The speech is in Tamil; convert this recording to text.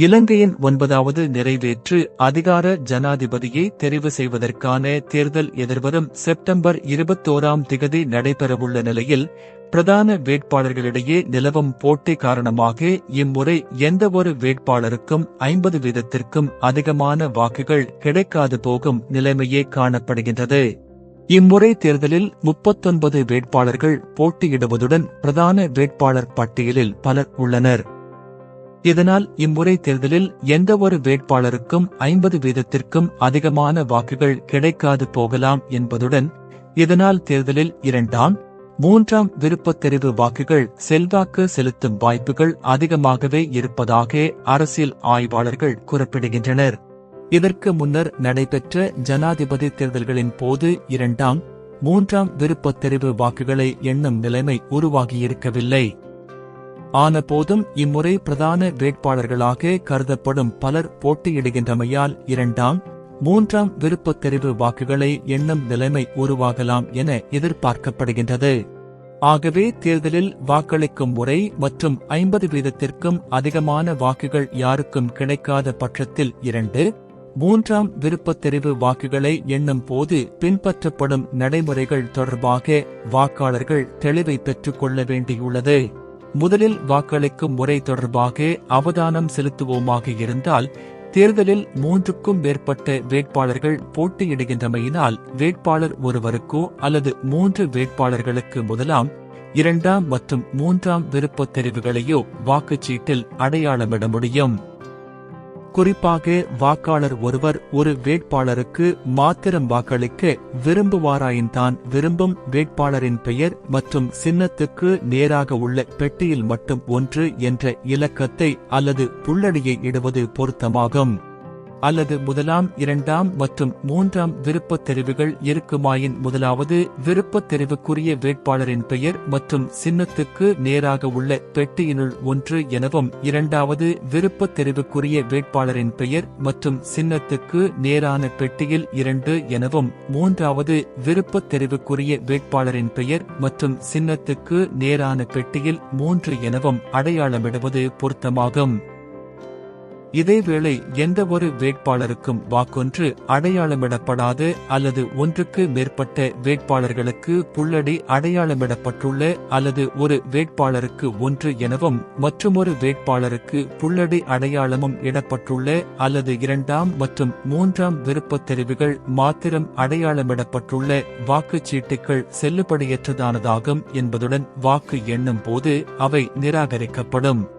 இலங்கையின் ஒன்பதாவது நிறைவேற்று அதிகார ஜனாதிபதியை தெரிவு செய்வதற்கான தேர்தல் எதிர்வரும் செப்டம்பர் இருபத்தோராம் திகதி நடைபெறவுள்ள நிலையில் பிரதான வேட்பாளர்களிடையே நிலவும் போட்டி காரணமாக இம்முறை எந்தவொரு வேட்பாளருக்கும் ஐம்பது வீதத்திற்கும் அதிகமான வாக்குகள் கிடைக்காது போகும் நிலைமையே காணப்படுகின்றது. இம்முறை தேர்தலில் முப்பத்தொன்பது வேட்பாளர்கள் போட்டியிடுவதுடன் பிரதான வேட்பாளர் பட்டியலில் பலர் உள்ளனர். இதனால் இம்முறை தேர்தலில் எந்தவொரு வேட்பாளருக்கும் ஐம்பது வீதத்திற்கும் அதிகமான வாக்குகள் கிடைக்காது போகலாம் என்பதுடன் இதனால் தேர்தலில் இரண்டாம் மூன்றாம் விருப்பத் தெரிவு வாக்குகள் செல்வாக்கு செலுத்தும் வாய்ப்புகள் அதிகமாகவே இருப்பதாக அரசியல் ஆய்வாளர்கள் குறிப்பிடுகின்றனர். இதற்கு முன்னர் நடைபெற்ற ஜனாதிபதி தேர்தல்களின் போது இரண்டாம் மூன்றாம் விருப்பத் தெரிவு வாக்குகளை எண்ணும் நிலைமை உருவாகியிருக்கவில்லை. ஆனபோதும் இம்முறை பிரதான வேட்பாளர்களாக கருதப்படும் பலர் போட்டியிடுகின்றமையால் இரண்டாம் மூன்றாம் விருப்பத் தெரிவு வாக்குகளை எண்ணும் நிலைமை உருவாகலாம் என எதிர்பார்க்கப்படுகின்றது. ஆகவே தேர்தலில் வாக்களிக்கும் முறை மற்றும் ஐம்பது வீதத்திற்கும் அதிகமான வாக்குகள் யாருக்கும் கிடைக்காத பட்சத்தில் இரண்டு மூன்றாம் விருப்பத் தெரிவு வாக்குகளை எண்ணும் போது பின்பற்றப்படும் நடைமுறைகள் தொடர்பாக வாக்காளர்கள் தெளிவை பெற்றுக் கொள்ள வேண்டியுள்ளது. முதலில் வாக்களிக்கும் முறை தொடர்பாக அவதானம் செலுத்துவோமாக இருந்தால் தேர்தலில் மூன்றுக்கும் மேற்பட்ட வேட்பாளர்கள் போட்டியிடுகின்றமையினால் வேட்பாளர் ஒருவருக்கோ அல்லது மூன்று வேட்பாளர்களுக்கு முதலாம் இரண்டாம் மற்றும் மூன்றாம் விருப்பத் தெரிவுகளையோ வாக்குச்சீட்டில் அடையாளமிட முடியும். குறிப்பாக வாக்காளர் ஒருவர் ஒரு வேட்பாளருக்கு மாத்திரம் வாக்களிக்க விரும்புவாராயின் தான் விரும்பும் வேட்பாளரின் பெயர் மற்றும் சின்னத்துக்கு நேராக உள்ள பெட்டியில் மட்டும் ஒன்று என்ற இலக்கத்தை அல்லது புள்ளடியை இடுவது பொருத்தமாகும். அல்லது முதலாம் இரண்டாம் மற்றும் மூன்றாம் விருப்பத் தெரிவுகள் இருக்குமாயின் முதலாவது விருப்பத் தெரிவுக்குரிய வேட்பாளரின் பெயர் மற்றும் சின்னத்துக்கு நேராக உள்ள பெட்டியினுள் ஒன்று எனவும் இரண்டாவது விருப்பத் தெரிவுக்குரிய வேட்பாளரின் பெயர் மற்றும் சின்னத்துக்கு நேரான பெட்டியில் இரண்டு எனவும் மூன்றாவது விருப்பத் தெரிவுக்குரிய வேட்பாளரின் பெயர் மற்றும் சின்னத்துக்கு நேரான பெட்டியில் மூன்று எனவும் அடையாளமிடுவது பொருத்தமாகும். இதேவேளை எந்தவொரு வேட்பாளருக்கும் வாக்கொன்று அடையாளமிடப்படாது அல்லது ஒன்றுக்கு மேற்பட்ட வேட்பாளர்களுக்கு புள்ளடி அடையாளமிடப்பட்டுள்ள அல்லது ஒரு வேட்பாளருக்கு ஒன்று எனவும் மற்றுமொரு வேட்பாளருக்கு புள்ளடி அடையாளமும் இடப்பட்டுள்ள அல்லது இரண்டாம் மற்றும் மூன்றாம் விருப்பத் தெரிவுகள் மாத்திரம் அடையாளமிடப்பட்டுள்ள வாக்குச்சீட்டுகள் செல்லுபடியற்றதானதாகும் என்பதுடன் வாக்கு எண்ணும் போது அவை நிராகரிக்கப்படும்.